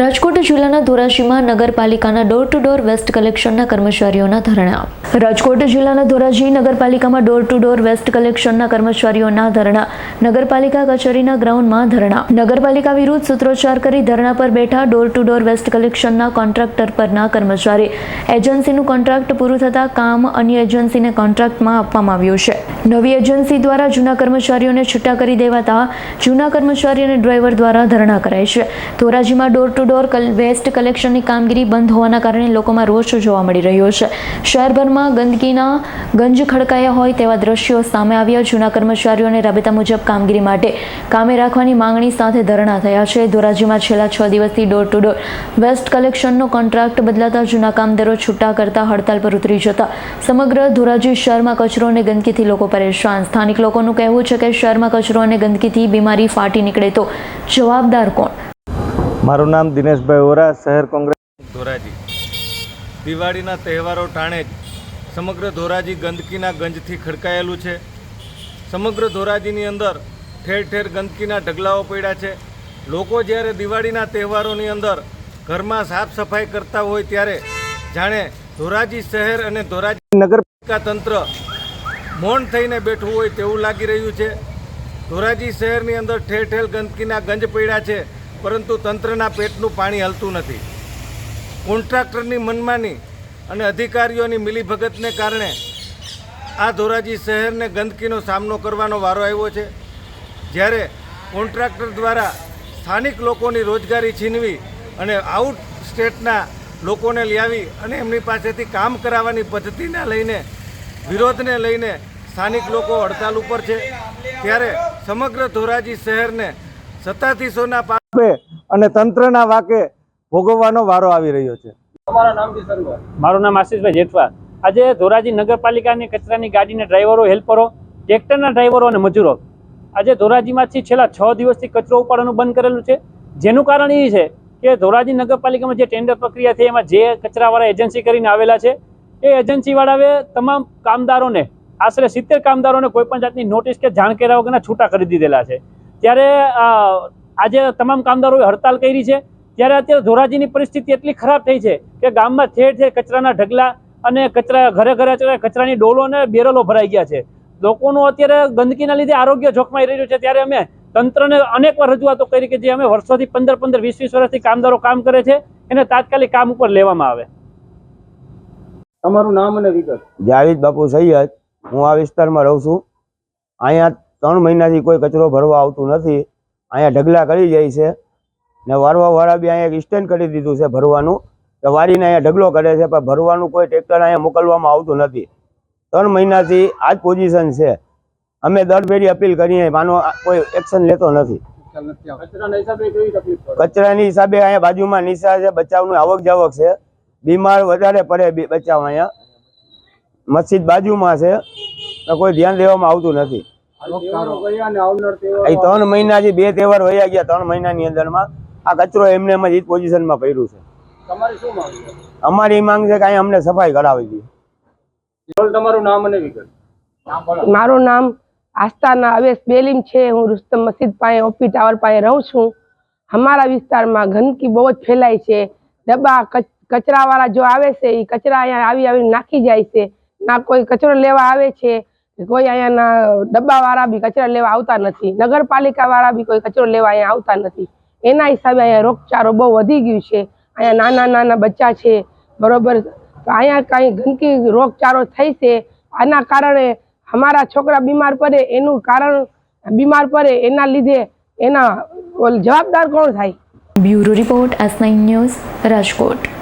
રાજકોટ જિલ્લાના ધોરાજીમાં નગરપાલિકાના ડોર ટુ ડોર વેસ્ટ કલેક્શનના કર્મચારીઓના ધરણા. રાજકોટ જિલ્લાના ધોરાજી નગરપાલિકામાં ડોર ટુ ડોર વેસ્ટ કલેક્શનના કર્મચારીઓના ધરણા. નગરપાલિકા કચેરીના ગ્રાઉન્ડમાં ધરણા. નગરપાલિકા વિરુદ્ધ સૂત્રોચ્ચાર કરી ધરણા પર બેઠા ડોર ટુ ડોર વેસ્ટ કલેક્શનના કોન્ટ્રાક્ટર પરના કર્મચારી. એજન્સીનું કોન્ટ્રાક્ટ પૂરું થતાં કામ અન્ય એજન્સીને કોન્ટ્રાક્ટમાં આપવામાં આવ્યું છે. નવી એજન્સી દ્વારા જૂના કર્મચારીઓને છૂટા કરી દેવાતા જૂના કર્મચારી અને ડ્રાઈવર દ્વારા ધરણા કરાય છે. ધોરાજીમાં ડોર ટુ ડોર વેસ્ટ કલેક્શનની કામગીરી બંધ હોવાના કારણે લોકોમાં રોષ જોવા મળી રહ્યો છે. શહેરભરમાં ગંદકીના ગંજ ખડકાયા હોય તેવા દ્રશ્યો સામે આવ્યા. જૂના કર્મચારીઓને રાબેતા મુજબ કામગીરી માટે કામે રાખવાની માંગણી સાથે ધરણા થયા છે. ધોરાજીમાં છેલ્લા છ દિવસથી ડોર ટુ ડોર વેસ્ટ કલેક્શનનો કોન્ટ્રાક્ટ બદલાતા જૂના કામદારો છૂટા કરતા હડતાલ પર ઉતરી જતા. સમગ્ર ધોરાજી શહેરમાં કચરો અને ગંદકીથી લોકો પરેશાન. સ્થાનિક લોકોનું કહેવું છે કે શહેરમાં કચરો અને ગંદકીથી બીમારી ફાટી નીકળે તો જવાબદાર કોણ? મારું નામ દિનેશભાઈ ઓરા શહેર કોંગ્રેસ. ધોરાજી. દિવાળીના તહેવારો ટાણે જ સમગ્ર ધોરાજી ગંદકીના ગંજથી ખડકાયેલું છે. સમગ્ર ધોરાજીની અંદર ઠેર ઠેર ગંદકીના ઢગલાઓ પડ્યા છે. લોકો જ્યારે દિવાળીના તહેવારોની અંદર ઘરમાં સાફ સફાઈ કરતા હોય ત્યારે જાણે ધોરાજી શહેર અને ધોરાજી નગરપાલિકા તંત્ર મૌન થઈને બેઠું હોય તેવું લાગી રહ્યું છે. ધોરાજી શહેરની અંદર ઠેર ઠેર ગંદકીના ગંજ પડ્યા છે. પરંતુ તંત્રના પેટનું પાણી હલતું નથી. કોન્ટ્રાક્ટરની મનમાની અને અધિકારીઓની મિલીભગતને કારણે આ ધોરાજી શહેરને ગંદકીનો સામનો કરવાનો વારો આવ્યો છે. જ્યારે કોન્ટ્રાક્ટર દ્વારા સ્થાનિક લોકોની રોજગારી છીનવી અને આઉટ સ્ટેટના લોકોને લાવી અને એમની પાસેથી કામ કરાવવાની પદ્ધતિને લઈને, વિરોધને લઈને સ્થાનિક લોકો હડતાલ ઉપર છે. ત્યારે સમગ્ર ધોરાજી શહેરને સત્તાધીશોના આપે અને તંત્રના વાકે ભોગવવાનો વારો આવી રહ્યો છે. મારું નામ આશીષભાઈ જેઠવા આજે ધોરાજી નગરપાલિકાની કચરાની ગાડીના ડ્રાઈવરો હેલ્પરો ટ્રેક્ટરના ડ્રાઈવરો અને મજૂરો. આજે ધોરાજીમાંથી છેલ્લા છ દિવસથી કચરો ઉપાડવાનું બંધ કરેલું છે. જેનું કારણ એ છે કે ધોરાજી નગરપાલિકામાં જે ટેન્ડર પ્રક્રિયા થઈ એમાં જે કચરાવાળા એજન્સી કરીને આવેલા છે એ એજન્સીવાળાએ તમામ કામદારોને આશરે સિત્તેર કામદારોને કોઈ પણ જાતની નોટિસ કે જાણ કર્યા વગરના છૂટા કરી દીધેલા છે. ત્યારે આજે તમામ કામદારોએ હડતાલ કરી છે. ત્યારે અત્યારે ધોરાજીની પરિસ્થિતિ એટલી ખરાબ થઈ છે કે ગામમાં ઠેર ઠેર કચરાના ઢગલા અને કચરા ઘરે ઘરે કચરાની ડોલો અને બેરલો ભરાઈ ગયા છે. લોકોનું અત્યારે ગંદકીના લીધે આરોગ્ય જોખમાઈ રહ્યું છે. ત્યારે અમે તંત્રને અનેક વાર રજૂઆતો કરી કે જે અમે વર્ષોથી પંદર પંદર વીસ વીસ વર્ષથી કામદારો કામ કરે છે એને તાત્કાલિક કામ ઉપર લેવામાં આવે. તમારું નામ અને વિગત. જાવેદ બાપુ સૈયદ. હું આ વિસ્તારમાં રહું છું. અહીંયા ત્રણ મહિનાથી કોઈ કચરો ભરવા આવતું નથી. અહીંયા ઢગલા કરી જાય છે. ને વારવા વાળા બી અહીંયા એક સ્ટેન્ડ કરી દીધું છે ભરવાનું. કે વારીને અહીંયા ઢગલો કરે છે પણ ભરવાનું કોઈ ટ્રેક્ટર અહીંયા મોકલવામાં આવતું નથી. ત્રણ મહિનાથી આ જ પોઝિશન છે. અમે દર ફેરી અપીલ કરીએ માનો કોઈ એક્શન લેતો નથી. કચરાના હિસાબે અહીંયા બાજુમાં નિશા છે બચાવનું આવક જાવક છે. બીમાર વધારે પડે બી- બચાવ અહીંયા. મસ્જિદ બાજુમાં છે તો કોઈ ધ્યાન દેવામાં આવતું નથી. તહેવારો મહિના ત્રણ મહિનાથી બે તહેવાર વયા ગયા ત્રણ મહિનાની અંદરમાં આ કચરો એમને એમ જ ઈ જ પોઝિશનમાં પડ્યું છે. તમારી શું માંગ છે? અમારી માંગ છે કે અહીંયા અમને સફાઈ કરાવી દે. તમારું નામ અને વિગત. મારું નામ આસ્થાના અવેશ બેલીમ છે. હું રુસ્તમ મસ્જિદ પાસે ઓપી ટાવર પાસે રહું છું. અમારા વિસ્તારમાં ગંદકી બહુ જ ફેલાય છે. ડબ્બા કચરાવાળા જો આવે છે એ કચરા અહીંયા આવી આવીને નાખી જાય છે. ના કોઈ કચરો લેવા આવે છે કોઈ અહીંયાના ડબ્બાવાળા બી કચરા લેવા આવતા નથી, નગરપાલિકાવાળા બી કોઈ કચરો લેવા અહીંયા આવતા નથી. એના હિસાબે અહીંયા રોગચાળો બહુ વધી ગયું છે. અહીંયા નાના નાના બચ્ચા છે, બરોબર? તો અહીંયા કાંઈ ગંદકી, રોગચાળો થઈ છે. આના કારણે અમારા છોકરા બીમાર પડે, એનું કારણ બીમાર પડે, એના લીધે એના જવાબદાર કોણ થાય? બ્યુરો રિપોર્ટ આસ ન્યૂઝ રાજકોટ.